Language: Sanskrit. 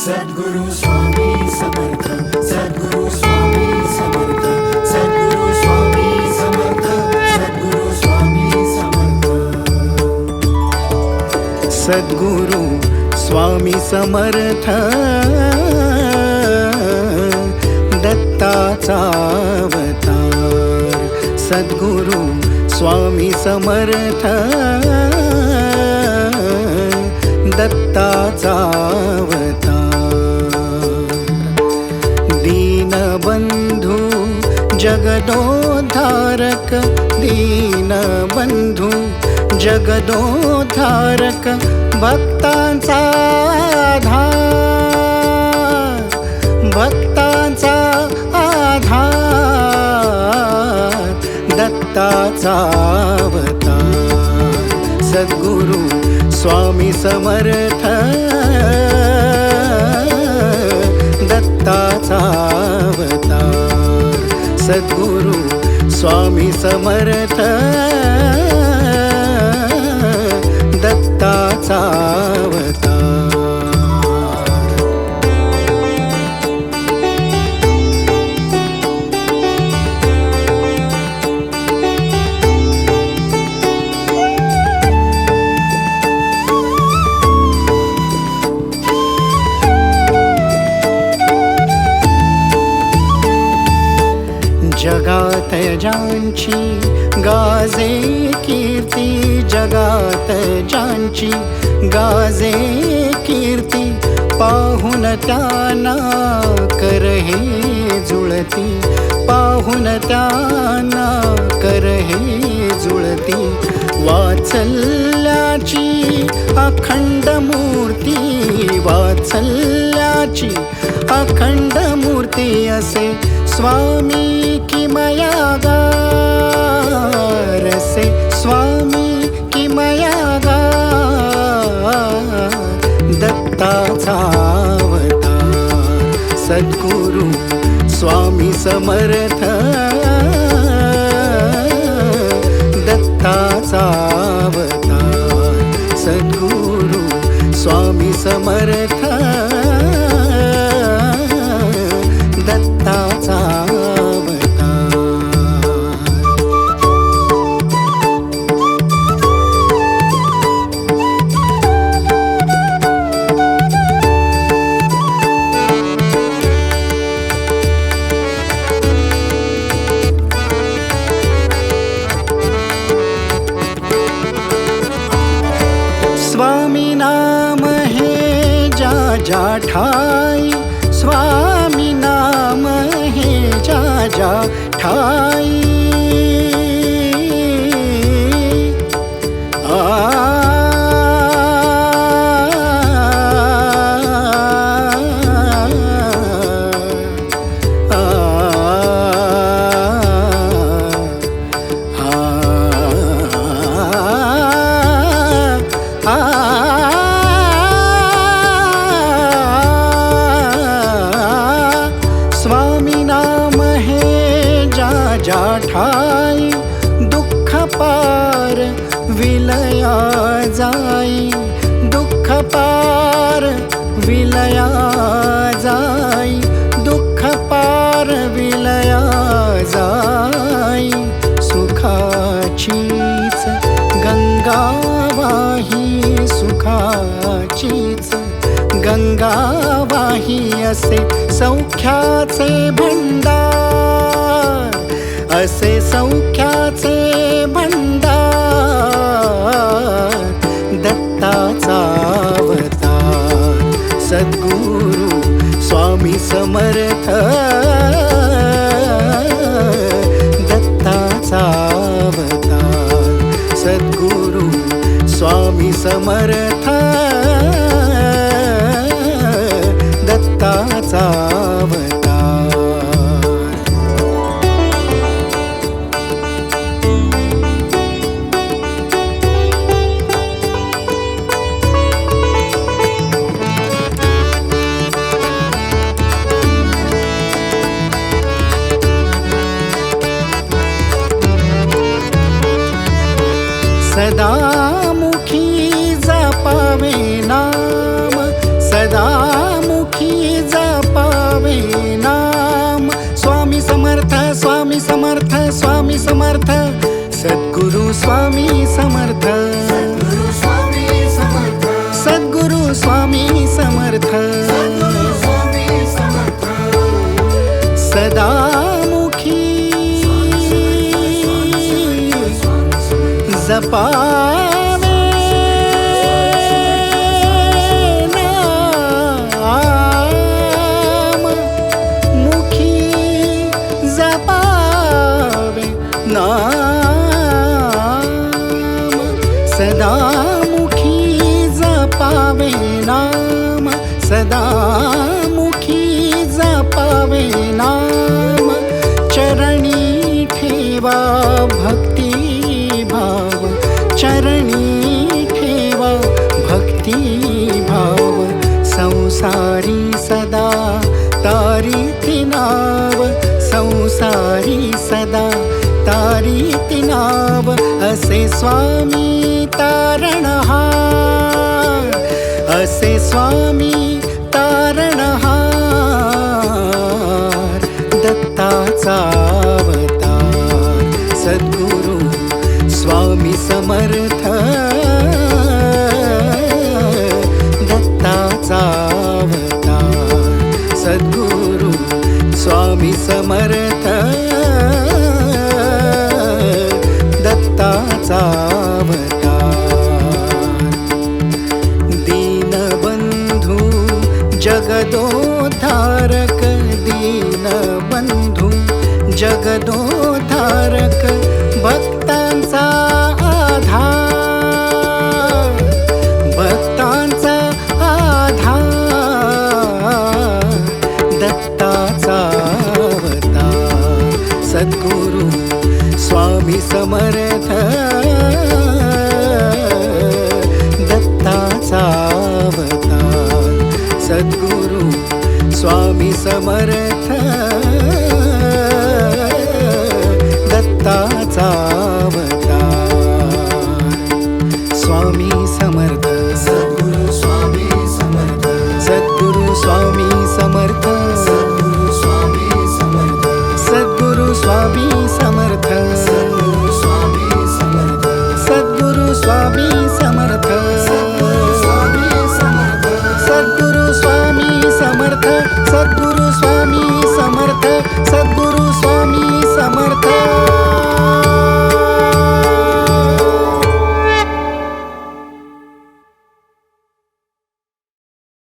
सद्गुरु स्वामी समर्थ सद्गुरु सद्गुरु स्वामी सद्गुरु स्वामी समर्थ। अवतार सद्गुरु स्वामी समर्थ दत्ताचा जगदोद्धारक दीनबन्धु जगदोद्धारक भक्तांचा आधार भक्तांचा आधार दत्ताचा अवतार. सद्गुरु स्वामी समर्थ सद्गुरु स्वामी समर्थ जगात गाजे कीर्ती जगात ज्यांची गाजे कीर्ती पाहून त्यांना कर हे जुळती. पाहून त्यांना कर हे जुळती. वाचल्याची अखंड मूर्ती वाचल्याची अखंड मूर्ती असे स्वामी किमया गारसे स्वामी किमया दत्ताचा अवतार सद्गुरु स्वामी समर्थ दत्ताचा अवतार सद्गुरु स्वामी समर्थ ठाई स्वामी जा ठाई असे सौख्याचे भंडार असे सौख्याचे भंडार दत्ताचा अवतार. सद्गुरु स्वामी समर्थ सदा मुखी जपावे नाम चरणी ठेवा भक्ती भाव चरणी ठेवा भक्ती भाव संसारी सदा तारी नाव संसारी सदा तारी नाव असे स्वामी तारणहार असे स्वामी तारणहार जगदोद्धारक दीनबन्धु जगदोद्धारक भक्तांचा आधार भक्तांचा आधार दत्ताचा अवतार. सद्गुरु स्वामी समर्थ सद्गुरु स्वामी समर्था।